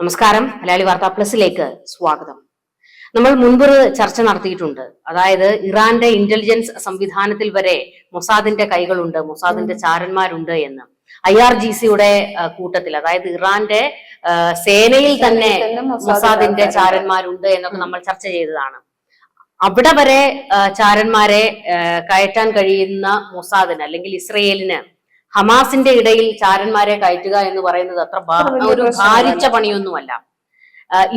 നമസ്കാരം. മലയാളി വാർത്താ പ്ലസിലേക്ക് സ്വാഗതം. നമ്മൾ മുൻപ് ചർച്ച നടത്തിയിട്ടുണ്ട്. അതായത് ഇറാന്റെ ഇന്റലിജൻസ് സംവിധാനത്തിൽ വരെ മൊസാദിന്റെ കൈകളുണ്ട് മൊസാദിന്റെ ചാരന്മാരുണ്ട് എന്ന്. ഐ ആർ ജി സിയുടെ കൂട്ടത്തിൽ അതായത് ഇറാന്റെ സേനയിൽ തന്നെ മൊസാദിന്റെ ചാരന്മാരുണ്ട്. എന്നൊക്കെ നമ്മൾ ചർച്ച ചെയ്തതാണ്. അവിടെ വരെ ചാരന്മാരെ കയറ്റാൻ കഴിയുന്ന മൊസാദിന് അല്ലെങ്കിൽ ഇസ്രയേലിന് ഹമാസിന്റെ ഇടയിൽ ചാരന്മാരെ കയറ്റുക എന്ന് പറയുന്നത് അത്ര ഒരു ഭാരിച്ച പണിയൊന്നുമല്ല.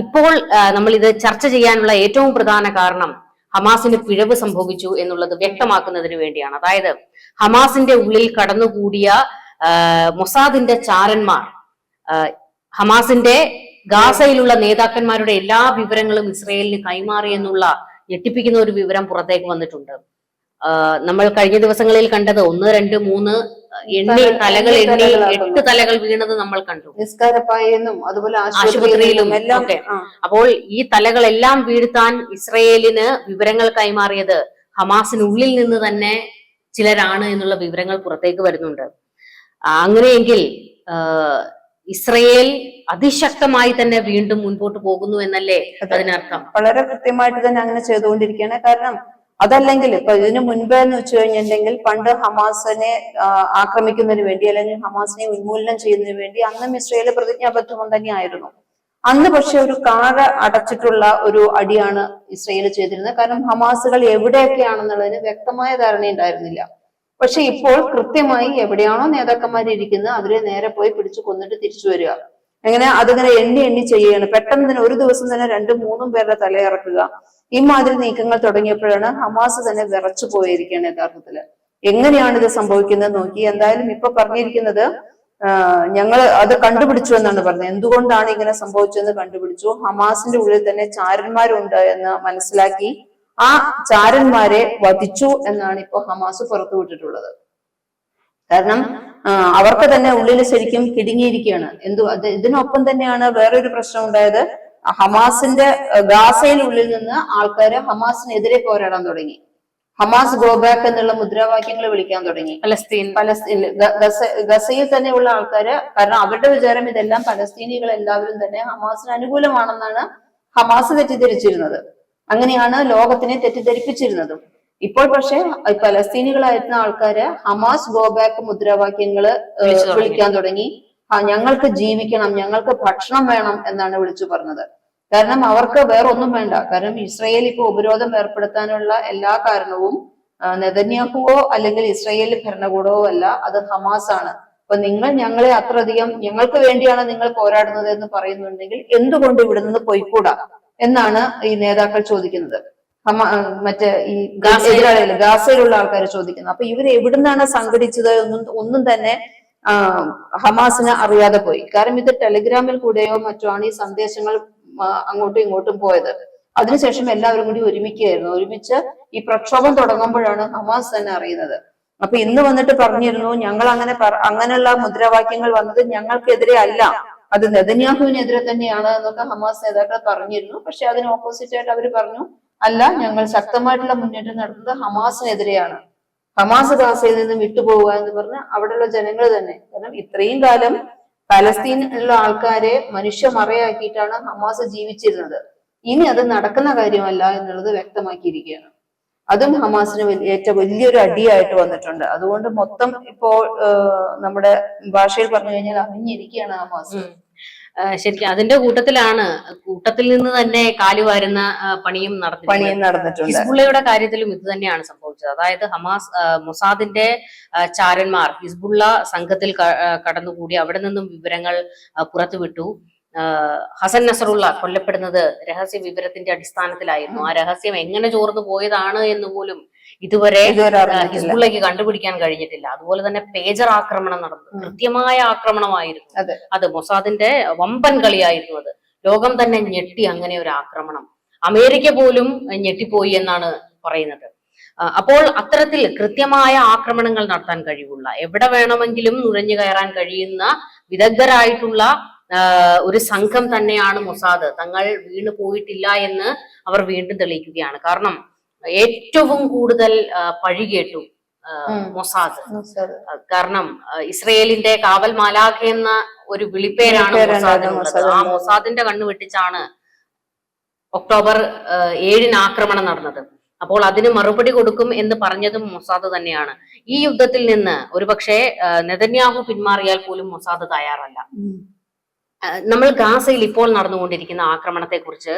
ഇപ്പോൾ നമ്മൾ ഇത് ചർച്ച ചെയ്യാനുള്ള ഏറ്റവും പ്രധാന കാരണം ഹമാസിന് പിഴവ് സംഭവിച്ചു എന്നുള്ളത് വ്യക്തമാക്കുന്നതിന് വേണ്ടിയാണ്. അതായത് ഹമാസിന്റെ ഉള്ളിൽ കടന്നുകൂടിയ മൊസാദിന്റെ ചാരന്മാർ ഹമാസിന്റെ ഗാസയിലുള്ള നേതാക്കന്മാരുടെ എല്ലാ വിവരങ്ങളും ഇസ്രയേലിന് കൈമാറി എന്നുള്ള ഞെട്ടിപ്പിക്കുന്ന ഒരു വിവരം പുറത്തേക്ക് വന്നിട്ടുണ്ട്. നമ്മൾ കഴിഞ്ഞ ദിവസങ്ങളിൽ കണ്ടത് ഒന്ന് രണ്ട് മൂന്ന് എണ്ണി തലകൾ എണ്ണി എട്ട് തലകൾ വീണത് നമ്മൾ കണ്ടു. നിസ്കാരപ്പായെന്നും അതുപോലെ ആശുപത്രിയിലും എല്ലാം. അപ്പോൾ ഈ തലകളെല്ലാം വീഴ്ത്താൻ ഇസ്രയേലിന് വിവരങ്ങൾ കൈമാറിയത് ഹമാസിനുള്ളിൽ നിന്ന് തന്നെ ചിലരാണ് എന്നുള്ള വിവരങ്ങൾ പുറത്തേക്ക് വരുന്നുണ്ട്. അങ്ങനെയെങ്കിൽ ഇസ്രയേൽ അതിശക്തമായി തന്നെ വീണ്ടും മുൻപോട്ട് പോകുന്നു എന്നല്ലേ അതിനർത്ഥം? വളരെ കൃത്യമായിട്ട് തന്നെ അങ്ങനെ ചെയ്തുകൊണ്ടിരിക്കുകയാണ്. കാരണം അതല്ലെങ്കിൽ ഇപ്പൊ ഇതിനു മുൻപേ എന്ന് വെച്ച് കഴിഞ്ഞിട്ടുണ്ടെങ്കിൽ പണ്ട് ഹമാസിനെ ആക്രമിക്കുന്നതിന് വേണ്ടി അല്ലെങ്കിൽ ഹമാസിനെ ഉന്മൂലനം ചെയ്യുന്നതിന് വേണ്ടി അന്നും ഇസ്രയേൽ പ്രതിജ്ഞാബദ്ധവും തന്നെയായിരുന്നു. അന്ന് പക്ഷെ ഒരു കാറ അടച്ചിട്ടുള്ള ഒരു അടിയാണ് ഇസ്രയേൽ ചെയ്തിരുന്നത്. കാരണം ഹമാസുകൾ എവിടെയൊക്കെയാണെന്നുള്ളതിന് വ്യക്തമായ ധാരണ ഉണ്ടായിരുന്നില്ല പക്ഷെ ഇപ്പോൾ കൃത്യമായി എവിടെയാണോ നേതാക്കന്മാർ ഇരിക്കുന്നത് അവരെ നേരെ പോയി പിടിച്ചു കൊന്നിട്ട് തിരിച്ചു വരിക. അങ്ങനെ അതിങ്ങനെ എണ്ണി എണ്ണി ചെയ്യുകയാണ്. പെട്ടെന്ന് തന്നെ ഒരു ദിവസം തന്നെ രണ്ടും മൂന്നും പേരുടെ തലയിറക്കുക. ഇമാതിരി നീക്കങ്ങൾ തുടങ്ങിയപ്പോഴാണ് ഹമാസ് തന്നെ വിറച്ചു പോയിരിക്കുകയാണ് യഥാർത്ഥത്തിൽ എങ്ങനെയാണ് ഇത് സംഭവിക്കുന്നത് നോക്കി. എന്തായാലും ഇപ്പൊ പറഞ്ഞിരിക്കുന്നത് ഞങ്ങൾ അത് കണ്ടുപിടിച്ചു എന്നാണ് പറഞ്ഞത്. എന്തുകൊണ്ടാണ് ഇങ്ങനെ സംഭവിച്ചതെന്ന് കണ്ടുപിടിച്ചു. ഹമാസിന്റെ ഉള്ളിൽ തന്നെ ചാരന്മാരുണ്ട് എന്ന് മനസ്സിലാക്കി ആ ചാരന്മാരെ വധിച്ചു എന്നാണ് ഇപ്പോൾ ഹമാസ് പുറത്തുവിട്ടിട്ടുള്ളത് കാരണം അവർക്ക് തന്നെ ഉള്ളിൽ ശരിക്കും കിടുങ്ങിയിരിക്കുകയാണ്. എന്തു ഇതിനൊപ്പം തന്നെയാണ് വേറൊരു പ്രശ്നം ഉണ്ടായത്. ഹമാസിന്റെ ഗാസയിൽ ഉള്ളിൽ നിന്ന് ആൾക്കാര് ഹമാസിനെതിരെ പോരാടാൻ തുടങ്ങി. ഹമാസ് ഗോബാക്ക് എന്നുള്ള മുദ്രാവാക്യങ്ങൾ വിളിക്കാൻ തുടങ്ങി. പലസ്തീൻ. പലസ്തീൻ ഗസയിൽ തന്നെയുള്ള ആൾക്കാര് കാരണം അവരുടെ വിചാരം ഇതെല്ലാം പലസ്തീനികൾ എല്ലാവരും തന്നെ ഹമാസിന് അനുകൂലമാണെന്നാണ് ഹമാസ് തെറ്റിദ്ധരിച്ചിരുന്നത്. അങ്ങനെയാണ് ലോകത്തിനെ തെറ്റിദ്ധരിപ്പിച്ചിരുന്നതും. ഇപ്പോൾ പക്ഷെ പലസ്തീനികളായിരുന്ന ആൾക്കാര് ഹമാസ് ഗോബാക്ക് മുദ്രാവാക്യങ്ങൾ. വിളിക്കാൻ തുടങ്ങി. ഞങ്ങൾക്ക് ജീവിക്കണം ഞങ്ങൾക്ക് ഭക്ഷണം വേണം എന്നാണ് വിളിച്ചു പറഞ്ഞത്. കാരണം അവർക്ക് വേറൊന്നും വേണ്ട. കാരണം ഇസ്രയേൽ ഇപ്പൊ ഉപരോധം ഏർപ്പെടുത്താനുള്ള എല്ലാ കാരണവും നെതന്യാഹുവോ അല്ലെങ്കിൽ ഇസ്രയേൽ ഭരണകൂടമോ അല്ല അത് ഹമാസ് ആണ് അപ്പൊ നിങ്ങൾ ഞങ്ങളെ അത്രയധികം ഞങ്ങൾക്ക് വേണ്ടിയാണ് നിങ്ങൾ പോരാടുന്നത് എന്ന് പറയുന്നുണ്ടെങ്കിൽ എന്തുകൊണ്ട് ഇവിടെ നിന്ന് പോയിക്കൂടാ എന്നാണ് ഈ നേതാക്കൾ ചോദിക്കുന്നത്. മറ്റേ ഈ എതിരാളികൾ ഗാസയിലുള്ള ആൾക്കാർ ചോദിക്കുന്നത്. അപ്പൊ ഇവർ എവിടുന്നാണ് സംഘടിച്ചത്? ഒന്നും ഒന്നും തന്നെ ഹമാസിന് അറിയാതെ പോയി. കാരണം ഇത് ടെലിഗ്രാമിൽ കൂടെയോ മറ്റോ ആണ് ഈ സന്ദേശങ്ങൾ അങ്ങോട്ടും ഇങ്ങോട്ടും പോയത്. അതിനുശേഷം എല്ലാവരും കൂടി ഒരുമിക്കുകയായിരുന്നു. ഒരുമിച്ച് ഈ പ്രക്ഷോഭം തുടങ്ങുമ്പോഴാണ് ഹമാസ് തന്നെ അറിയുന്നത്. അപ്പൊ ഇന്ന് വന്നിട്ട് പറഞ്ഞിരുന്നു ഞങ്ങൾ അങ്ങനെ അങ്ങനെയുള്ള മുദ്രാവാക്യങ്ങൾ വന്നത് ഞങ്ങൾക്കെതിരെ അല്ല. അത് നെതന്യാഹുവിനെതിരെ തന്നെയാണ് എന്നൊക്കെ ഹമാസ് നേതാക്കൾ പറഞ്ഞിരുന്നു. പക്ഷെ അതിന് ഓപ്പോസിറ്റ് ആയിട്ട് അവർ പറഞ്ഞു അല്ല ഞങ്ങൾ ശക്തമായിട്ടുള്ള മുന്നേറ്റം നടത്തുന്നത് ഹമാസിനെതിരെയാണ്. ഹമാസ് ഗാസയിൽ നിന്ന് വിട്ടുപോവുക എന്ന് പറഞ്ഞ് അവിടെയുള്ള ജനങ്ങൾ തന്നെ. കാരണം ഇത്രയും കാലം പലസ്തീനിലുള്ള ആൾക്കാരെ മനുഷ്യ മറയാക്കിയിട്ടാണ് ഹമാസ് ജീവിച്ചിരുന്നത്. ഇനി അത് നടക്കുന്ന കാര്യമല്ല എന്നുള്ളത് വ്യക്തമാക്കിയിരിക്കുകയാണ്. അതും ഹമാസിന് വലിയ- ഏറ്റ വലിയൊരു അടിയായിട്ട് വന്നിട്ടുണ്ട്. അതുകൊണ്ട് മൊത്തം ഇപ്പോൾ നമ്മുടെ ഭാഷയിൽ പറഞ്ഞു കഴിഞ്ഞാൽ അറിഞ്ഞിരിക്കുകയാണ് ഹമാസ്. ശരിക്കും അതിന്റെ കൂട്ടത്തിലാണ് കൂട്ടത്തിൽ നിന്ന് തന്നെ കാലുവാരുന്ന പണിയും നടത്തി പണിയും നടന്നിട്ടുണ്ട്. ഹിസ്ബുള്ളയുടെ കാര്യത്തിലും ഇത് തന്നെയാണ് സംഭവിച്ചത്. അതായത് ഹമാസ് മൊസാദിന്റെ ചാരന്മാർ ഹിസ്ബുള്ള സംഘത്തിൽ കടന്നുകൂടി അവിടെ നിന്നും വിവരങ്ങൾ പുറത്തുവിട്ടു. ഹസൻ നസറുള്ള കൊല്ലപ്പെടുന്നത് രഹസ്യ വിവരത്തിന്റെ അടിസ്ഥാനത്തിലായിരുന്നു. ആ രഹസ്യം എങ്ങനെ ചോർന്നു പോയതാണ് എന്ന് പോലും ഇതുവരെ ഹിസ്ബുള്ളക്ക് ഹിസ്ബുള്ളയ്ക്ക് കണ്ടുപിടിക്കാൻ കഴിഞ്ഞിട്ടില്ല. അതുപോലെ തന്നെ പേജർ ആക്രമണം നടന്നു. കൃത്യമായ ആക്രമണമായിരുന്നു. അത്. മൊസാദിന്റെ വമ്പൻ കളിയായിരുന്നു അത്. ലോകം തന്നെ ഞെട്ടി അങ്ങനെ ഒരു ആക്രമണം. അമേരിക്ക പോലും ഞെട്ടിപ്പോയി എന്നാണ് പറയുന്നത്. അപ്പോൾ അത്തരത്തിൽ കൃത്യമായ ആക്രമണങ്ങൾ നടത്താൻ കഴിവുള്ള എവിടെ വേണമെങ്കിലും നുഴഞ്ഞു കയറാൻ കഴിയുന്ന വിദഗ്ധരായിട്ടുള്ള ഒരു സംഘം തന്നെയാണ് മൊസാദ്. തങ്ങൾ വീണു പോയിട്ടില്ല എന്ന് അവർ വീണ്ടും തെളിയിക്കുകയാണ്. കാരണം ഏറ്റവും കൂടുതൽ പഴി കേട്ടു മൊസാദ്. കാരണം ഇസ്രയേലിന്റെ കാവൽ മാലാഖ എന്ന ഒരു വിളിപ്പേരാണ് മൊസാദിനുള്ളത്. മൊസാദ് ആ മൊസാദിന്റെ കണ്ണു വെട്ടിച്ചാണ് ഒക്ടോബർ ഏഴിന് ആക്രമണം നടന്നത്. അപ്പോൾ അതിന് മറുപടി കൊടുക്കും എന്ന് പറഞ്ഞതും മൊസാദ് തന്നെയാണ്. ഈ യുദ്ധത്തിൽ നിന്ന് ഒരുപക്ഷെ നെതന്യാഹു പിന്മാറിയാൽ പോലും മൊസാദ് തയ്യാറല്ല. നമ്മൾ ഗാസയിൽ ഇപ്പോൾ നടന്നുകൊണ്ടിരിക്കുന്ന ആക്രമണത്തെ കുറിച്ച്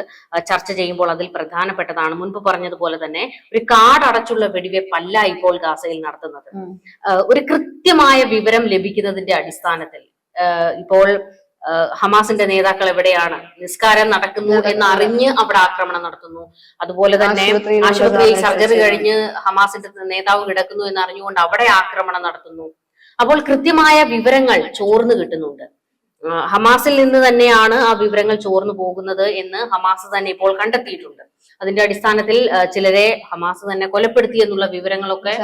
ചർച്ച ചെയ്യുമ്പോൾ അതിൽ പ്രധാനപ്പെട്ടതാണ്. മുൻപ് പറഞ്ഞതുപോലെ തന്നെ ഒരു കാടടച്ചുള്ള വെടിവെപ്പല്ല ഇപ്പോൾ ഗാസയിൽ നടത്തുന്നത്. ഒരു കൃത്യമായ വിവരം ലഭിക്കുന്നതിന്റെ അടിസ്ഥാനത്തിൽ ഇപ്പോൾ ഹമാസിന്റെ നേതാക്കൾ എവിടെയാണ്? നിസ്കാരം നടക്കുന്നു എന്ന് അറിഞ്ഞ് അവിടെ ആക്രമണം നടത്തുന്നു. അതുപോലെ തന്നെ ആശുപത്രിയിൽ സർജറി. കഴിഞ്ഞ് ഹമാസിന്റെ നേതാവ് കിടക്കുന്നു എന്ന് അറിഞ്ഞുകൊണ്ട് അവിടെ ആക്രമണം നടത്തുന്നു. അപ്പോൾ കൃത്യമായ വിവരങ്ങൾ ചോർന്നു കിട്ടുന്നുണ്ട്. ഹമാസിൽ നിന്ന് തന്നെയാണ് ആ വിവരങ്ങൾ ചോർന്നു പോകുന്നത് എന്ന് ഹമാസ് തന്നെ ഇപ്പോൾ കണ്ടെത്തിയിട്ടുണ്ട്. അതിന്റെ അടിസ്ഥാനത്തിൽ ചിലരെ ഹമാസ് തന്നെ കൊലപ്പെടുത്തി എന്നുള്ള വിവരങ്ങളൊക്കെ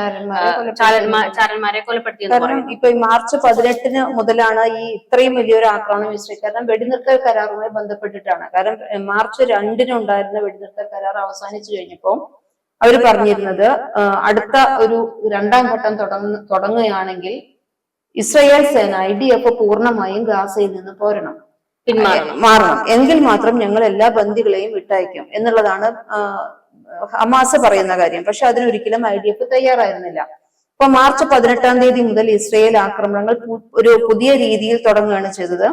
ചാരന്മാരെ കൊലപ്പെടുത്തി. ഇപ്പൊ ഈ മാർച്ച് പതിനെട്ടിന് മുതലാണ് ഈ ഇത്രയും വലിയൊരു ആക്രമണം ഇസ്രയേൽ കാരണം വെടിനിർത്തൽ കരാറുമായി ബന്ധപ്പെട്ടിട്ടാണ്. കാരണം മാർച്ച് രണ്ടിന് ഉണ്ടായിരുന്ന വെടിനിർത്തൽ കരാർ അവസാനിച്ചു കഴിഞ്ഞപ്പോ അവർ പറഞ്ഞിരുന്നത് അടുത്ത ഒരു രണ്ടാം ഘട്ടം തുടങ്ങ തുടങ്ങുകയാണെങ്കിൽ ഇസ്രയേൽ സേന ഐ ഡി എഫ് പൂർണമായും ഗാസയിൽ നിന്ന് പോരണം. മാറണം. എങ്കിൽ മാത്രം ഞങ്ങൾ എല്ലാ ബന്ദികളെയും വിട്ടയക്കും എന്നുള്ളതാണ് ഹമാസ് പറയുന്ന കാര്യം. പക്ഷെ അതിനൊരിക്കലും ഐ ഡി എഫ് തയ്യാറായിരുന്നില്ല. അപ്പൊ മാർച്ച് പതിനെട്ടാം തീയതി മുതൽ ഇസ്രയേൽ ആക്രമണങ്ങൾ ഒരു പുതിയ രീതിയിൽ തുടങ്ങുകയാണ് ചെയ്തത്.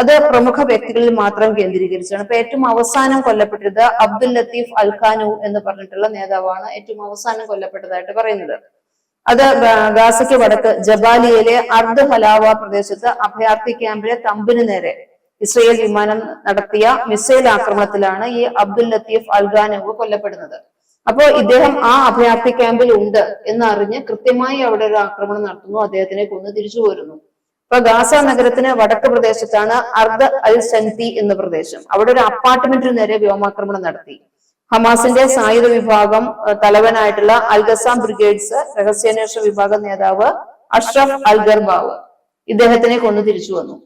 അത് പ്രമുഖ വ്യക്തികളിൽ മാത്രം കേന്ദ്രീകരിച്ചാണ്. ഇപ്പൊ ഏറ്റവും അവസാനം കൊല്ലപ്പെട്ടത് അബ്ദുൽ ലത്തീഫ് അൽഖാനു എന്ന് പറഞ്ഞിട്ടുള്ള നേതാവാണ് ഏറ്റവും അവസാനം കൊല്ലപ്പെട്ടതായിട്ട് പറയുന്നത്. അത് ഗാസയ്ക്ക് വടക്ക് ജബാലിയയിലെ അർദ്ധ ഹലാവ പ്രദേശത്ത് അഭയാർത്ഥി ക്യാമ്പിലെ തമ്പിന് നേരെ ഇസ്രയേൽ വിമാനം നടത്തിയ മിസൈൽ ആക്രമണത്തിലാണ് ഈ അബ്ദുൽ ലത്തീഫ് അൽഗാനവ് കൊല്ലപ്പെടുന്നത്. അപ്പോ ഇദ്ദേഹം ആ അഭയാർത്ഥി ക്യാമ്പിൽ ഉണ്ട് എന്നറിഞ്ഞ് കൃത്യമായി അവിടെ ഒരു ആക്രമണം നടത്തുന്നു അദ്ദേഹത്തിനെ കൊന്ന് തിരിച്ചു പോരുന്നു. അപ്പൊ ഗാസ നഗരത്തിന് വടക്ക് പ്രദേശത്താണ് അർദ്ധ അൽ സൻതി എന്ന പ്രദേശം. അവിടെ ഒരു അപ്പാർട്ട്മെന്റിന് നേരെ വ്യോമാക്രമണം നടത്തി. ഹമാസിന്റെ സായുധ വിഭാഗം തലവനായിട്ടുള്ള അൽഗസാം ബ്രിഗേഡ്സ് രഹസ്യാന്വേഷണ വിഭാഗം നേതാവ് അഷ്റഫ് അൽഗർബാവ് ഇദ്ദേഹത്തിനെ കൊന്നു തിരിച്ചു വന്നു.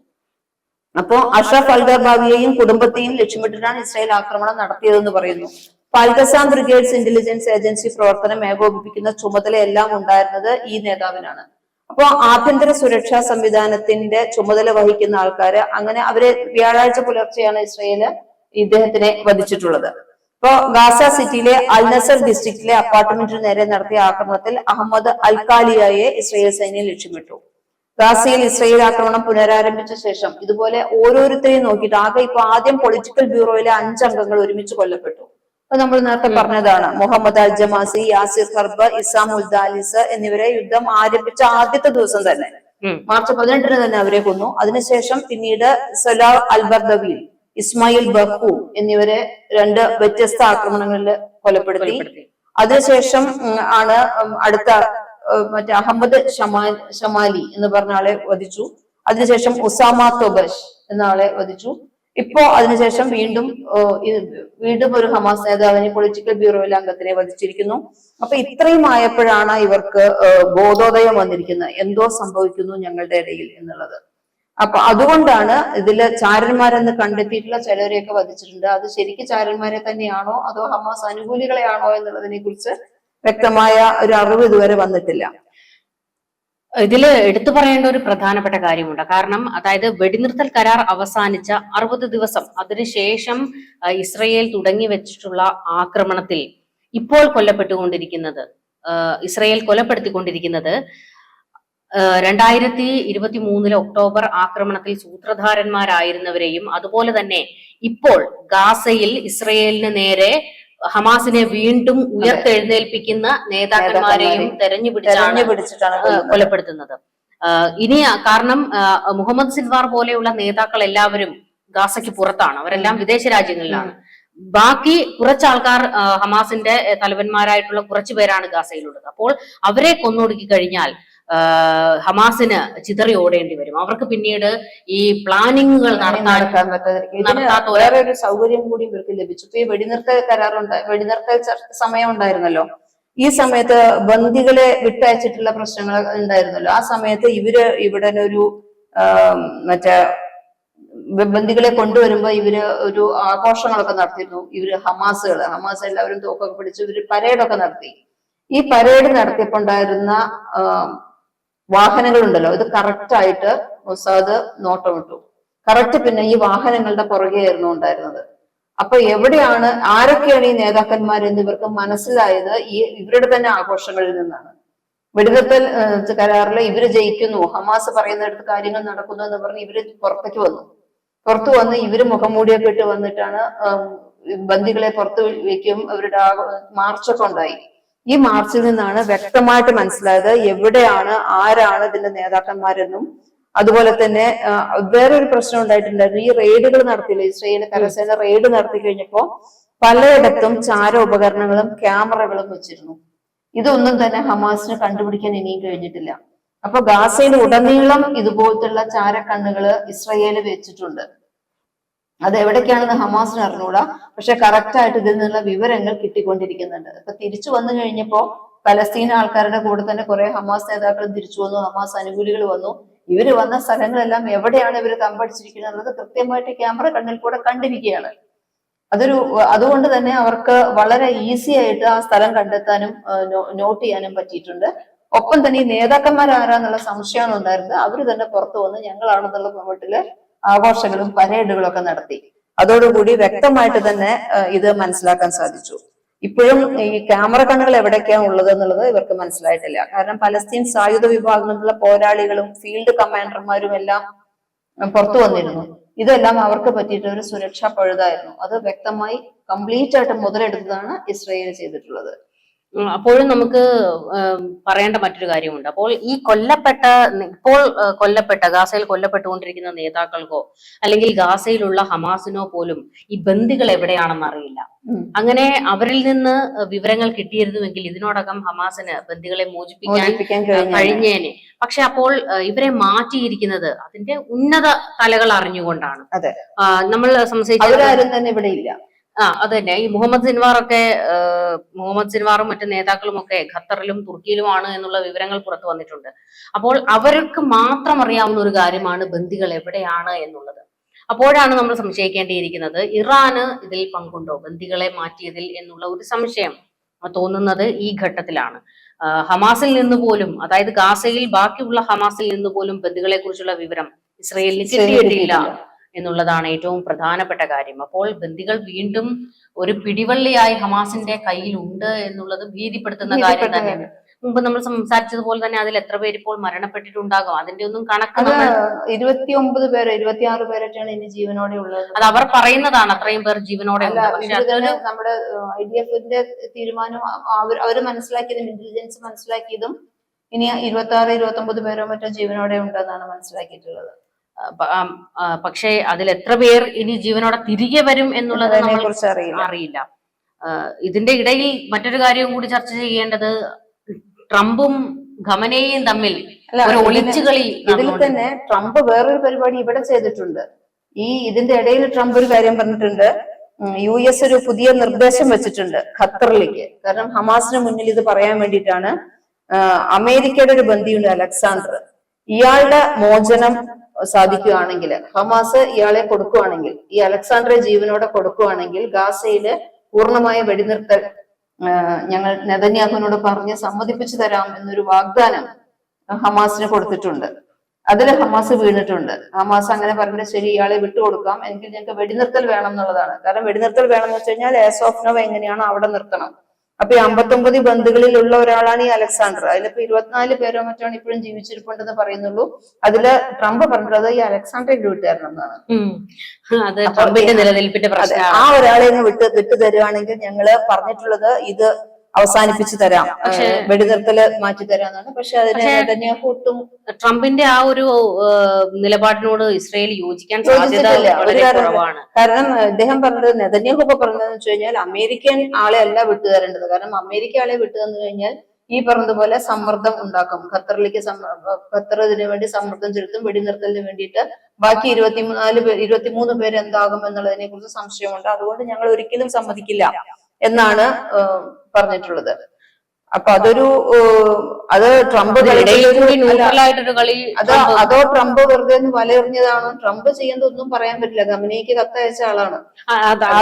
അപ്പോ അഷ്റഫ് അൽഗർബാവിയെയും കുടുംബത്തെയും ലക്ഷ്യമിട്ടിട്ടാണ് ഇസ്രായേൽ ആക്രമണം നടത്തിയതെന്ന് പറയുന്നു. പൽഗസാം ബ്രിഗേഡ്സ് ഇന്റലിജൻസ് ഏജൻസി പ്രവർത്തനം ഏകോപിപ്പിക്കുന്ന ചുമതലയെല്ലാം ഉണ്ടായിരുന്നത് ഈ നേതാവിനാണ്. അപ്പോ ആഭ്യന്തര സുരക്ഷാ സംവിധാനത്തിന്റെ ചുമതല വഹിക്കുന്ന ആൾക്കാര് അങ്ങനെ അവർ വ്യാഴാഴ്ച പുലർച്ചെയാണ് ഇസ്രയേൽ ഇദ്ദേഹത്തിനെ വധിച്ചിട്ടുള്ളത്. ഇപ്പോ ഗാസ സിറ്റിയിലെ അൽനസർ ഡിസ്ട്രിക്റ്റിലെ അപ്പാർട്ട്മെന്റിന് നേരെ നടത്തിയ ആക്രമണത്തിൽ അഹമ്മദ് അൽക്കാലിയായെ ഇസ്രയേൽ സൈന്യം ലക്ഷ്യമിട്ടു. ഗാസയിൽ ഇസ്രയേൽ ആക്രമണം പുനരാരംഭിച്ച ശേഷം ഇതുപോലെ ഓരോരുത്തരെയും നോക്കിയിട്ട് ആകെ ഇപ്പൊ ആദ്യം പൊളിറ്റിക്കൽ ബ്യൂറോയിലെ അഞ്ചംഗങ്ങൾ ഒരുമിച്ച് കൊല്ലപ്പെട്ടു. അപ്പൊ നമ്മൾ നേരത്തെ പറഞ്ഞതാണ് Muhammad al Jamasi Yasir Harb Isam Uldalis എന്നിവരെ യുദ്ധം ആരംഭിച്ച ആദ്യത്തെ ദിവസം തന്നെ. മാർച്ച് പതിനെട്ടിന് തന്നെ അവരെ കൊന്നു. അതിനുശേഷം പിന്നീട് സലാഹ് അൽബർദവീൽ ഇസ്മായിൽ ബഹു എന്നിവരെ രണ്ട് വ്യത്യസ്ത ആക്രമണങ്ങളിൽ കൊലപ്പെടുത്തി. അതിനുശേഷം ആണ് അടുത്ത മറ്റേ അഹമ്മദ് ഷമാ ഷമാലി എന്ന് പറഞ്ഞ ആളെ വധിച്ചു. അതിനുശേഷം ഉസാമ തൊബഷ് എന്ന ആളെ വധിച്ചു. ഇപ്പോ അതിനുശേഷം വീണ്ടും വീണ്ടും ഒരു ഹമാസ് നേതാവിനെ പൊളിറ്റിക്കൽ ബ്യൂറോയിലെ അംഗത്തിനെ വധിച്ചിരിക്കുന്നു. അപ്പൊ ഇത്രയും ആയപ്പോഴാണ് ഇവർക്ക് ബോധോദയം വന്നിരിക്കുന്നത്. എന്തോ സംഭവിക്കുന്നു ഞങ്ങളുടെ ഇടയിൽ എന്നുള്ളത്. അപ്പൊ അതുകൊണ്ടാണ് ഇതിൽ ചാരന്മാരെന്ന് കണ്ടെത്തിയിട്ടുള്ള ചിലരെയൊക്കെ വധിച്ചിട്ടുണ്ട്. അത് ശരിക്ക് ചാരന്മാരെ തന്നെയാണോ അതോ ഹമാസ് അനുകൂലികളെയാണോ എന്നുള്ളതിനെ കുറിച്ച് വ്യക്തമായ ഒരു അറിവ് ഇതുവരെ വന്നിട്ടില്ല. ഇതിൽ എടുത്തു പറയേണ്ട ഒരു പ്രധാനപ്പെട്ട കാര്യമുണ്ട്. കാരണം അതായത് വെടിനിർത്തൽ കരാർ അവസാനിച്ച അറുപത് ദിവസം അതിനുശേഷം ഇസ്രയേൽ തുടങ്ങി വെച്ചിട്ടുള്ള ആക്രമണത്തിൽ ഇപ്പോൾ കൊല്ലപ്പെട്ടുകൊണ്ടിരിക്കുന്നത് ഇസ്രയേൽ കൊലപ്പെടുത്തിക്കൊണ്ടിരിക്കുന്നത് രണ്ടായിരത്തി ഇരുപത്തി മൂന്നിലെ ഒക്ടോബർ ആക്രമണത്തിൽ സൂത്രധാരന്മാരായിരുന്നവരെയും അതുപോലെ തന്നെ ഇപ്പോൾ ഗാസയിൽ ഇസ്രയേലിന് നേരെ ഹമാസിനെ വീണ്ടും ഉയർത്തെഴുന്നേൽപ്പിക്കുന്ന നേതാക്കന്മാരെയും തെരഞ്ഞു പിടിച്ചാണ് പിടിച്ചിട്ടാണ് കൊലപ്പെടുത്തുന്നത്. ഇനി കാരണം മുഹമ്മദ് സിൽവാർ പോലെയുള്ള നേതാക്കൾ എല്ലാവരും ഗാസയ്ക്ക് പുറത്താണ്. അവരെല്ലാം വിദേശ രാജ്യങ്ങളിലാണ്. ബാക്കി കുറച്ച് ആൾക്കാർ ഹമാസിന്റെ തലവന്മാരായിട്ടുള്ള കുറച്ചു പേരാണ് ഗാസയിലുള്ളത്. അപ്പോൾ അവരെ കൊന്നൊടുക്കി കഴിഞ്ഞാൽ ഹമാസിന് ചിതറി ഓടേണ്ടി വരും. അവർക്ക് പിന്നീട് ഈ പ്ലാനിങ്ങുകൾ നടത്താത്ത വേറെ ഒരു സൗകര്യം കൂടി ഇവർക്ക് ലഭിച്ചു. ഇപ്പൊ ഈ വെടിനിർത്തൽ കരാറുണ്ട് വെടിനിർത്തൽ സമയം ഉണ്ടായിരുന്നല്ലോ ഈ സമയത്ത് ബന്ദികളെ വിട്ടയച്ചിട്ടുള്ള പ്രശ്നങ്ങൾ ഉണ്ടായിരുന്നല്ലോ. ആ സമയത്ത് ഇവർ ഇവിടെ ഒരു മറ്റേ ബന്ധികളെ ബന്ദികളെ കൊണ്ടുവരുമ്പോ ഇവർ ഒരു ആഘോഷങ്ങളൊക്കെ നടത്തിയിരുന്നു. ഇവർ ഹമാസുകൾ ഹമാസ് എല്ലാവരും തോക്കൊക്കെ പിടിച്ച് ഇവർ പരേഡൊക്കെ നടത്തി. ഈ പരേഡ് നടത്തിയപ്പോണ്ടായിരുന്ന വാഹനങ്ങളുണ്ടല്ലോ. ഇത് കറക്റ്റ് ആയിട്ട് മൊസാദ് നോട്ടമിട്ടു കറക്റ്റ് പിന്നെ ഈ വാഹനങ്ങളുടെ പുറകെ ആയിരുന്നു ഉണ്ടായിരുന്നത്. അപ്പൊ എവിടെയാണ് ആരൊക്കെയാണ് ഈ നേതാക്കന്മാർ എന്നിവർക്ക് മനസ്സിലായത്? ഈ ഇവരുടെ തന്നെ ആഘോഷങ്ങളിൽ നിന്നാണ്. വെടിനിർത്തൽ കരാറിൽ ഇവർ ജയിക്കുന്നു. ഹമാസ് പറയുന്നിടത്ത് കാര്യങ്ങൾ നടക്കുന്നു എന്ന് പറഞ്ഞ് ഇവർ പുറത്തേക്ക് വന്നു. പുറത്തു വന്ന് ഇവർ മുഖംമൂടിയൊക്കെ ഇട്ട് വന്നിട്ടാണ് ബന്ദികളെ പുറത്ത് വയ്ക്കും. അവരുടെ മാർച്ചൊക്കെ ഉണ്ടായി. ഈ മാർച്ചിൽ നിന്നാണ് വ്യക്തമായിട്ട് മനസ്സിലായത് എവിടെയാണ് ആരാണ് ഇതിന്റെ നേതാക്കന്മാരെന്നും. അതുപോലെ തന്നെ വേറൊരു പ്രശ്നം ഉണ്ടായിട്ടുണ്ടായിരുന്നു ഈ റെയ്ഡുകൾ നടത്തിയില്ല? ഇസ്രയേൽ കരസേന റെയ്ഡ് നടത്തി കഴിഞ്ഞപ്പോ പലയിടത്തും ചാര ഉപകരണങ്ങളും ക്യാമറകളും വെച്ചിരുന്നു. ഇതൊന്നും തന്നെ ഹമാസിന് കണ്ടുപിടിക്കാൻ ഇനിയും കഴിഞ്ഞിട്ടില്ല. അപ്പൊ ഗാസയിൽ ഉടനീളം ഇതുപോലത്തുള്ള ചാരക്കണ്ണുകൾ ഇസ്രയേൽ വെച്ചിട്ടുണ്ട്. അത് എവിടേക്കാണെന്ന് ഹമാസിന് അറിഞ്ഞൂടാ. പക്ഷെ കറക്റ്റ് ആയിട്ട് ഇതിൽ നിന്നുള്ള വിവരങ്ങൾ കിട്ടിക്കൊണ്ടിരിക്കുന്നുണ്ട്. ഇപ്പൊ തിരിച്ചു വന്നു കഴിഞ്ഞപ്പോ പലസ്തീൻ ആൾക്കാരുടെ കൂടെ തന്നെ കുറെ ഹമാസ് നേതാക്കൾ തിരിച്ചു വന്നു ഹമാസ് അനുകൂലികൾ വന്നു. ഇവർ വന്ന സ്ഥലങ്ങളെല്ലാം എവിടെയാണ് ഇവർ തമ്പടിച്ചിരിക്കുന്നത് എന്നുള്ളത് കൃത്യമായിട്ട് ക്യാമറ കണ്ണിൽ കൂടെ കണ്ടിരിക്കുകയാണ്. അതൊരു അതുകൊണ്ട് തന്നെ അവർക്ക് വളരെ ഈസി ആയിട്ട് ആ സ്ഥലം കണ്ടെത്താനും നോട്ട് ചെയ്യാനും പറ്റിയിട്ടുണ്ട്. ഒപ്പം തന്നെ ഈ നേതാക്കന്മാർ ആരാന്നുള്ള സംശയമാണ് ഉണ്ടായിരുന്നത്. അവർ തന്നെ പുറത്തു വന്ന് ഞങ്ങളാണെന്നുള്ള മട്ടിൽ ആഘോഷങ്ങളും പരേഡുകളും ഒക്കെ നടത്തി. അതോടുകൂടി വ്യക്തമായിട്ട് തന്നെ ഇത് മനസ്സിലാക്കാൻ സാധിച്ചു. ഇപ്പോഴും ഈ ക്യാമറ കണ്ണുകൾ എവിടേക്കാണ് ഉള്ളത് എന്നുള്ളത് ഇവർക്ക് മനസ്സിലായിട്ടില്ല. കാരണം പലസ്തീൻ സായുധ വിഭാഗങ്ങളിലുള്ള പോരാളികളും ഫീൽഡ് കമാൻഡർമാരും എല്ലാം പുറത്തു വന്നിരുന്നു. ഇതെല്ലാം അവർക്ക് പറ്റിയിട്ട് ഒരു സുരക്ഷാ പഴുതായിരുന്നു. അത് വ്യക്തമായി കംപ്ലീറ്റ് ആയിട്ട് മുതലെടുത്തതാണ് ഇസ്രയേൽ ചെയ്തിട്ടുള്ളത്. അപ്പോഴും നമുക്ക് പറയേണ്ട മറ്റൊരു കാര്യമുണ്ട്. അപ്പോൾ ഈ കൊല്ലപ്പെട്ട ഇപ്പോൾ കൊല്ലപ്പെട്ട ഗാസയിൽ കൊല്ലപ്പെട്ടുകൊണ്ടിരിക്കുന്ന നേതാക്കൾക്കോ അല്ലെങ്കിൽ ഗാസയിലുള്ള ഹമാസിനോ പോലും ഈ ബന്ദികൾ എവിടെയാണെന്ന് അറിയില്ല. അങ്ങനെ അവരിൽ നിന്ന് വിവരങ്ങൾ കിട്ടിയിരുന്നുവെങ്കിൽ ഇതിനോടകം ഹമാസിന് ബന്ദികളെ മോചിപ്പിക്കാൻ മോചിപ്പിക്കാൻ കഴിഞ്ഞ കഴിഞ്ഞേനെ. പക്ഷെ അപ്പോൾ ഇവരെ മാറ്റിയിരിക്കുന്നത് അതിന്റെ ഉന്നത തലകൾ അറിഞ്ഞുകൊണ്ടാണ്. നമ്മൾ സംസാരിച്ചു അവരാരും തന്നെ ഇവിടെ ഇല്ല. ആ അത് തന്നെ. ഈ മുഹമ്മദ് സിൻവാറൊക്കെ മുഹമ്മദ് സിൻവാറും മറ്റു നേതാക്കളും ഒക്കെ ഖത്തറിലും തുർക്കിയിലുമാണ് എന്നുള്ള വിവരങ്ങൾ പുറത്തു വന്നിട്ടുണ്ട്. അപ്പോൾ അവർക്ക് മാത്രം അറിയാവുന്ന ഒരു കാര്യമാണ് ബന്ദികൾ എവിടെയാണ് എന്നുള്ളത്. അപ്പോഴാണ് നമ്മൾ സംശയിക്കേണ്ടിയിരിക്കുന്നത് ഇറാന് ഇതിൽ പങ്കുണ്ടോ? ബന്ദികളെ മാറ്റിയതിൽ എന്നുള്ള ഒരു സംശയം തോന്നുന്നത് ഈ ഘട്ടത്തിലാണ്. ഹമാസിൽ നിന്ന് പോലും അതായത് ഗാസയിൽ ബാക്കിയുള്ള ഹമാസിൽ നിന്ന് പോലും ബന്ദികളെ കുറിച്ചുള്ള വിവരം ഇസ്രയേലിന് കിട്ടിയിട്ടില്ല. എന്നുള്ളതാണ് ഏറ്റവും പ്രധാനപ്പെട്ട കാര്യം. അപ്പോൾ ബന്ദികൾ വീണ്ടും ഒരു പിടിവള്ളിയായി ഹമാസിന്റെ കയ്യിൽ ഉണ്ട് എന്നുള്ളത് ഭീതിപ്പെടുത്തുന്ന കാര്യം തന്നെയാണ്. മുമ്പ് നമ്മൾ സംസാരിച്ചതുപോലെ തന്നെ അതിൽ എത്ര പേര് ഇപ്പോൾ മരണപ്പെട്ടിട്ടുണ്ടാകും? അതിന്റെ ഒന്നും കണക്ക് ഇരുപത്തിയൊമ്പത് നമ്മൾ ഇരുപത്തി ഒമ്പത് പേര് ഇരുപത്തിയാറ് പേരൊക്കെയാണ് ഇനി ജീവനോടെ ഉള്ളത്. അത് അവർ പറയുന്നതാണ്. അത്രയും പേർ ജീവനോടെ നമ്മുടെ ഐ ഡി എഫിന്റെ തീരുമാനം അവർ മനസ്സിലാക്കിയതും ഇന്റലിജൻസ് മനസ്സിലാക്കിയതും ഇനി ഇരുപത്തി ആറ് ഇരുപത്തി ഒമ്പത് പേരോ മറ്റോ ജീവനോടെ ഉണ്ടെന്നാണ് മനസ്സിലാക്കിയിട്ടുള്ളത്. പക്ഷേ അതിൽ എത്ര പേർ ഇനി ജീവനോടെ തിരികെ വരും എന്നുള്ളത് അറിയില്ല. ഇതിന്റെ ഇടയിൽ മറ്റൊരു കാര്യവും കൂടി ചർച്ച ചെയ്യേണ്ടത് ട്രംപും ഖമനയും തമ്മിൽ ഒളിച്ചു ഒരു ഒളിച്ചുകളി ഇതിൽ തന്നെ ട്രംപ് വേറൊരു പരിപാടി ഇവിടെ ചെയ്തിട്ടുണ്ട്. ഈ ഇതിന്റെ ഇടയിൽ ട്രംപ് ഒരു കാര്യം പറഞ്ഞിട്ടുണ്ട്. യു എസ് ഒരു പുതിയ നിർദ്ദേശം വെച്ചിട്ടുണ്ട് ഖത്തറിലേക്ക്. കാരണം ഹമാസിന് മുന്നിൽ ഇത് പറയാൻ വേണ്ടിയിട്ടാണ് അമേരിക്കയുടെ ഒരു ബന്ധിയുണ്ട് അലക്സാണ്ടർ. ഇയാളുടെ മോചനം സാധിക്കുകയാണെങ്കിൽ ഹമാസ് ഇയാളെ കൊടുക്കുകയാണെങ്കിൽ ഈ അലക്സാണ്ടറെ ജീവനോടെ കൊടുക്കുകയാണെങ്കിൽ ഗാസയിൽ പൂർണമായ വെടിനിർത്തൽ ഞങ്ങൾ നെതന്യാഹുവിനോട് പറഞ്ഞ് സമ്മതിപ്പിച്ചു തരാം എന്നൊരു വാഗ്ദാനം ഹമാസിന് കൊടുത്തിട്ടുണ്ട്. അതിൽ ഹമാസ് വീണിട്ടുണ്ട്. ഹമാസ് അങ്ങനെ പറഞ്ഞിട്ട് ശരി ഇയാളെ വിട്ടുകൊടുക്കാം. എങ്കിൽ ഞങ്ങൾക്ക് വെടിനിർത്തൽ വേണം എന്നുള്ളതാണ്. കാരണം വെടിനിർത്തൽ വേണം എന്ന് വെച്ച് കഴിഞ്ഞാൽ നോ എങ്ങനെയാണ് അവിടെ നിർത്തണം. അപ്പൊ ഈ അമ്പത്തൊമ്പത് ബന്ധുക്കളിൽ ഉള്ള ഒരാളാണ് ഈ അലക്സാണ്ടർ. അതിലിപ്പോ ഇരുപത്തിനാല് പേരോ മറ്റാണ് ഇപ്പോഴും ജീവിച്ചിരിപ്പുണ്ടെന്ന് പറയുന്നുള്ളൂ. അതിൽ ട്രംപ് പറഞ്ഞത് ഈ അലക്സാണ്ടറെ വിട്ടുതരണം എന്നാണ് ഉം. ട്രംപിന്റെ നിലനിൽപ്പിന്റെ പ്രശ്നമാണ്. ആ ഒരാളെ വിട്ട് വിട്ടു തരുവാണെങ്കിൽ ഞങ്ങൾ പറഞ്ഞിട്ടുള്ളത് ഇത് അവസാനിപ്പിച്ചു തരാം. വെടിനിർത്തൽ മാറ്റി തരാന്നാണ്. പക്ഷെ അതിന് ഒട്ടും ട്രംപിന്റെ ആ ഒരു നിലപാടിനോട് ഇസ്രയേൽ യോജിക്കാൻ സാധ്യത കുറവാണ്. കാരണം അദ്ദേഹം പറഞ്ഞത് നെതന്യാഹു ഒക്കെ പറഞ്ഞതെന്ന് വെച്ച് കഴിഞ്ഞാൽ അമേരിക്കൻ ആളെ അല്ല വിട്ടു വിട്ടുതരേണ്ടത്. കാരണം അമേരിക്ക ആളെ വിട്ടു തന്നു കഴിഞ്ഞാൽ ഈ പറഞ്ഞതുപോലെ സമ്മർദ്ദം ഉണ്ടാക്കും. ഖത്തറിലേക്ക് ഖത്തർ ഇതിനു വേണ്ടി സമ്മർദ്ദം ചെലുത്തും വെടിനിർത്തലിന് വേണ്ടിയിട്ട് ബാക്കി ഇരുപത്തിനാല് പേര് ഇരുപത്തിമൂന്ന് പേര് എന്താകും എന്നുള്ളതിനെ കുറിച്ച് സംശയമുണ്ട്. അതുകൊണ്ട് ഞങ്ങൾ ഒരിക്കലും സമ്മതിക്കില്ല എന്നാണ് പറഞ്ഞിട്ടുള്ളത്. അപ്പൊ അതൊരു അത് ട്രംപ് അതോ അതോ ട്രംപ് വെറുതെ ഒന്ന് വലയെറിഞ്ഞതാണോ. ട്രംപ് ചെയ്യുന്നതൊന്നും പറയാൻ പറ്റില്ല. ഗമനിക്ക് കത്തയച്ച ആളാണ്.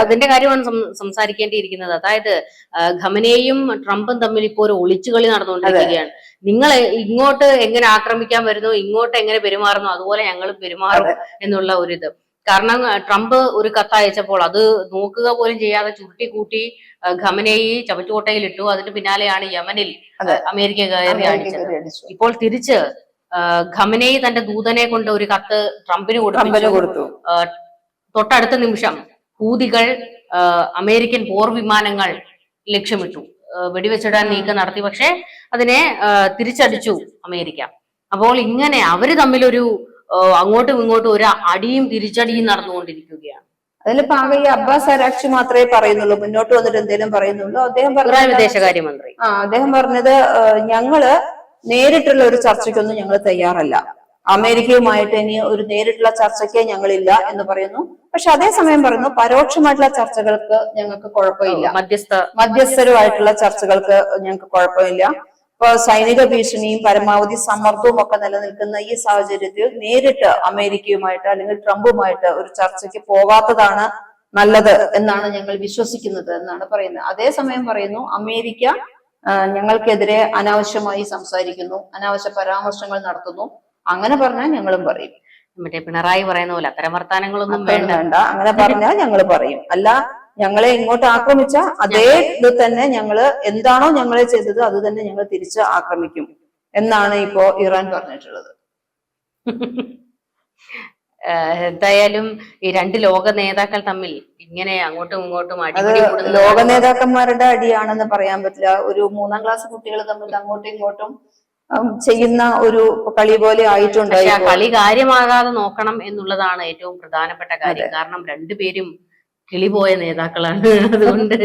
അതിന്റെ കാര്യമാണ് സംസാരിക്കേണ്ടിയിരിക്കുന്നത്. അതായത് ഖമനയും ട്രംപും തമ്മിൽ ഇപ്പോ ഒരു ഒളിച്ചുകളി നടന്നുകൊണ്ടിരിക്കുകയാണ്. നിങ്ങൾ ഇങ്ങോട്ട് എങ്ങനെ ആക്രമിക്കാൻ വരുന്നു ഇങ്ങോട്ട് എങ്ങനെ പെരുമാറുന്നു അതുപോലെ ഞങ്ങളും പെരുമാറും എന്നുള്ള ഒരു ഇത് കാരണം ട്രംപ് ഒരു കത്ത് അയച്ചപ്പോൾ അത് നോക്കുക പോലും ചെയ്യാതെ ചുരുട്ടി കൂട്ടി ഖമനയെ ചവറ്റുകൊട്ടയിൽ ഇട്ടു അതിന് പിന്നാലെയാണ് യമനിൽ അമേരിക്ക കയറി അടിച്ചത് ഇപ്പോൾ തിരിച്ച് ഖമനയി തന്റെ ദൂതനെ കൊണ്ട് ഒരു കത്ത് ട്രംപിന് കൊടുത്തു. തൊട്ടടുത്ത നിമിഷം ഹൂതികൾ അമേരിക്കൻ പോർ വിമാനങ്ങൾ ലക്ഷ്യമിട്ടു. വെടിവെച്ചിടാൻ നീക്കം നടത്തി. പക്ഷെ അതിനെ തിരിച്ചടിച്ചു അമേരിക്ക. അപ്പോൾ ഇങ്ങനെ അവർ തമ്മിലൊരു അങ്ങോട്ടും ഇങ്ങോട്ടും ഒരു അടിയും തിരിച്ചടിയും നടന്നുകൊണ്ടിരിക്കുകയാണ്. അതിലിപ്പോ ആകെ ഈ അബ്ബാസ് അരാക്ഷി മാത്രമേ പറയുന്നുള്ളൂ. മുന്നോട്ട് വന്നിട്ട് എന്തെങ്കിലും പറയുന്നുള്ളൂ. അദ്ദേഹം വിദേശകാര്യ വിദേശകാര്യമന്ത്രി. ആ അദ്ദേഹം പറഞ്ഞത് ഞങ്ങൾ നേരിട്ടുള്ള ഒരു ചർച്ചയ്ക്കൊന്നും ഞങ്ങൾ തയ്യാറല്ല. അമേരിക്കയുമായിട്ട് ഇനി ഒരു നേരിട്ടുള്ള ചർച്ചയ്ക്ക് ഞങ്ങളില്ല എന്ന് പറയുന്നു. പക്ഷെ അതേസമയം പറയുന്നു പരോക്ഷമായിട്ടുള്ള ചർച്ചകൾക്ക് ഞങ്ങൾക്ക് കുഴപ്പമില്ല. മധ്യസ്ഥ മധ്യസ്ഥരുമായിട്ടുള്ള ചർച്ചകൾക്ക് ഞങ്ങൾക്ക് കുഴപ്പമില്ല. ഇപ്പൊ സൈനിക ഭീഷണിയും പരമാവധി സമ്മർദ്ദവും ഒക്കെ നിലനിൽക്കുന്ന ഈ സാഹചര്യത്തിൽ നേരിട്ട് അമേരിക്കയുമായിട്ട് അല്ലെങ്കിൽ ട്രംപുമായിട്ട് ഒരു ചർച്ചയ്ക്ക് പോകാത്തതാണ് നല്ലത് എന്നാണ് ഞങ്ങൾ വിശ്വസിക്കുന്നത് എന്നാണ് പറയുന്നത്. അതേസമയം പറയുന്നു അമേരിക്ക ഞങ്ങൾക്കെതിരെ അനാവശ്യമായി സംസാരിക്കുന്നു അനാവശ്യ പരാമർശങ്ങൾ നടത്തുന്നു. അങ്ങനെ പറഞ്ഞാൽ ഞങ്ങളും പറയും. മറ്റേ പിണറായി പറയുന്ന പോലെ അത്തരം വർത്താനങ്ങളൊന്നും വേണ്ട. വേണ്ട. അങ്ങനെ പറഞ്ഞാൽ ഞങ്ങൾ പറയും. അല്ല ഞങ്ങളെ ഇങ്ങോട്ട് ആക്രമിച്ച അതേ ഇത് തന്നെ ഞങ്ങൾ എന്താണോ ഞങ്ങളെ ചെയ്തത് അത് തന്നെ ഞങ്ങൾ തിരിച്ച് ആക്രമിക്കും എന്നാണ് ഇപ്പോ ഇറാൻ പറഞ്ഞിട്ടുള്ളത്. എന്തായാലും ഈ രണ്ട് ലോക നേതാക്കൾ തമ്മിൽ ഇങ്ങനെ അങ്ങോട്ടും ഇങ്ങോട്ടും അടി അടിപിടി ലോക നേതാക്കന്മാരുടെ അടിയാണെന്ന് പറയാൻ പറ്റില്ല. ഒരു മൂന്നാം ക്ലാസ് കുട്ടികൾ തമ്മിൽ അങ്ങോട്ടും ഇങ്ങോട്ടും ചെയ്യുന്ന ഒരു കളി പോലെ ആയിട്ടുണ്ട് കളി കാര്യമാകാതെ നോക്കണം എന്നുള്ളതാണ് ഏറ്റവും പ്രധാനപ്പെട്ട കാര്യം. കാരണം രണ്ടുപേരും കിളിപോയ നേതാക്കളാണ്. അതുകൊണ്ട്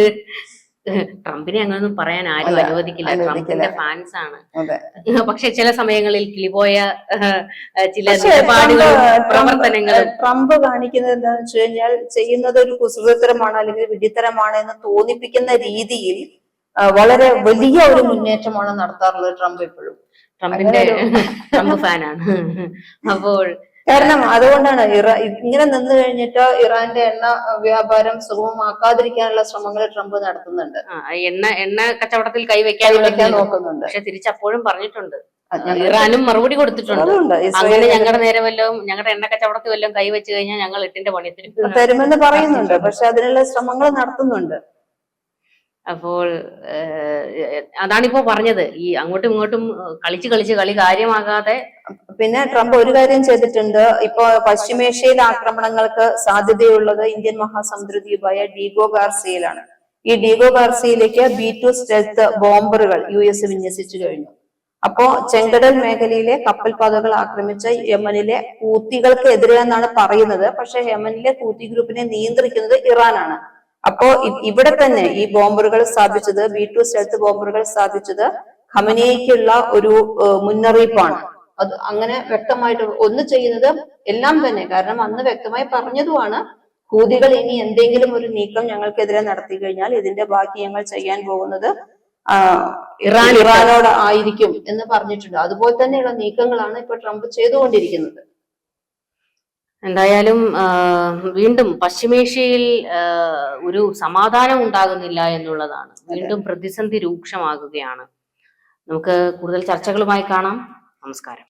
ട്രംപിനെ അങ്ങനൊന്നും പറയാൻ ആരും അനുവദിക്കില്ല. ട്രംപിന്റെ ഫാൻസ് ആണ്. അതെ. പക്ഷെ ചില സമയങ്ങളിൽ കിളിപോയ ചില പ്രവർത്തനങ്ങൾ ട്രംപ് കാണിക്കുന്നത് എന്താണെന്ന് വെച്ച് കഴിഞ്ഞാൽ ചെയ്യുന്നത് ഒരു കുസൃതരമാണ് അല്ലെങ്കിൽ വിഡിത്തരമാണ് എന്ന് തോന്നിപ്പിക്കുന്ന രീതിയിൽ വളരെ വലിയ ഒരു മുന്നേറ്റമാണ് നടത്താറുള്ളത് ട്രംപ് എപ്പോഴും ട്രംപിന്റെ ട്രംപ് ഫാനാണ് അപ്പോൾ കാരണം അതുകൊണ്ടാണ് ഇറാ ഇങ്ങനെ നിന്ന് കഴിഞ്ഞിട്ട് ഇറാന്റെ എണ്ണ വ്യാപാരം സുഗമമാക്കാതിരിക്കാനുള്ള ശ്രമങ്ങൾ ട്രംപ് നടത്തുന്നുണ്ട്. എണ്ണ എണ്ണ കച്ചവടത്തിൽ കൈവയ്ക്കാൻ നോക്കുന്നുണ്ട്. പക്ഷെ തിരിച്ചപ്പോഴും പറഞ്ഞിട്ടുണ്ട്. ഇറാനും മറുപടി കൊടുത്തിട്ടുണ്ട്. അങ്ങനെ ഞങ്ങളുടെ നേരെ വല്ലതും ഞങ്ങളുടെ എണ്ണ കച്ചവടത്തിൽ വല്ലതും കൈവച്ചു കഴിഞ്ഞാൽ ഞങ്ങൾ എട്ടിന്റെ പണി തരും തരുമെന്ന് പറയുന്നുണ്ട്. പക്ഷെ അതിനുള്ള ശ്രമങ്ങൾ നടത്തുന്നുണ്ട്. അപ്പോൾ അതാണിപ്പോ പറഞ്ഞത്. ഈ അങ്ങോട്ടും ഇങ്ങോട്ടും കളിച്ച് കളിച്ച് കളി കാര്യമാകാതെ പിന്നെ ട്രംപ് ഒരു കാര്യം ചെയ്തിട്ടുണ്ട്. ഇപ്പോ പശ്ചിമേഷ്യയിലെ ആക്രമണങ്ങൾക്ക് സാധ്യതയുള്ളത് ഇന്ത്യൻ മഹാസമുദ്ര ദ്വീപായ ഡീഗോ ഗാർസിയയിലാണ്. ഈ ഡീഗോ ഗാർസിയയിലേക്ക് ബി ടു സ്റ്റെൽത്ത് ബോംബറുകൾ യു എസ് വിന്യസിച്ചു കഴിഞ്ഞു. അപ്പോ ചെങ്കടൽ മേഖലയിലെ കപ്പൽപാതകൾ ആക്രമിച്ച യമനിലെ ഹൂത്തികൾക്ക് എതിരെ എന്നാണ് പറയുന്നത്. പക്ഷെ യമനിലെ ഹൂത്തി ഗ്രൂപ്പിനെ നിയന്ത്രിക്കുന്നത് ഇറാനാണ്. അപ്പോ ഇവിടെ തന്നെ ഈ ബോംബറുകൾ സ്ഥാപിച്ചത് ബി ടു സ്റ്റെൽത്ത് ബോംബറുകൾ സ്ഥാപിച്ചത് ഖമനിയയ്ക്കുള്ള ഒരു മുന്നറിയിപ്പാണ്. അത് അങ്ങനെ വ്യക്തമായിട്ട് ഒന്ന് ചെയ്യുന്നത് എല്ലാം തന്നെ. കാരണം അന്ന് വ്യക്തമായി പറഞ്ഞതുമാണ് ഹൂതികൾ ഇനി എന്തെങ്കിലും ഒരു നീക്കം ഞങ്ങൾക്കെതിരെ നടത്തി കഴിഞ്ഞാൽ ഇതിന്റെ ബാക്കി ഞങ്ങൾ ചെയ്യാൻ പോകുന്നത് ഇറാൻ ഇറാനോട് ആയിരിക്കും എന്ന് പറഞ്ഞിട്ടുണ്ട്. അതുപോലെ തന്നെയുള്ള നീക്കങ്ങളാണ് ഇപ്പൊ ട്രംപ് ചെയ്തുകൊണ്ടിരിക്കുന്നത്. എന്തായാലും വീണ്ടും പശ്ചിമേഷ്യയിൽ ഒരു സമാധാനം ഉണ്ടാകുന്നില്ല എന്നുള്ളതാണ്. വീണ്ടും പ്രതിസന്ധി രൂക്ഷമാകുകയാണ്. നമുക്ക് കൂടുതൽ ചർച്ചകളുമായി കാണാം. നമസ്കാരം.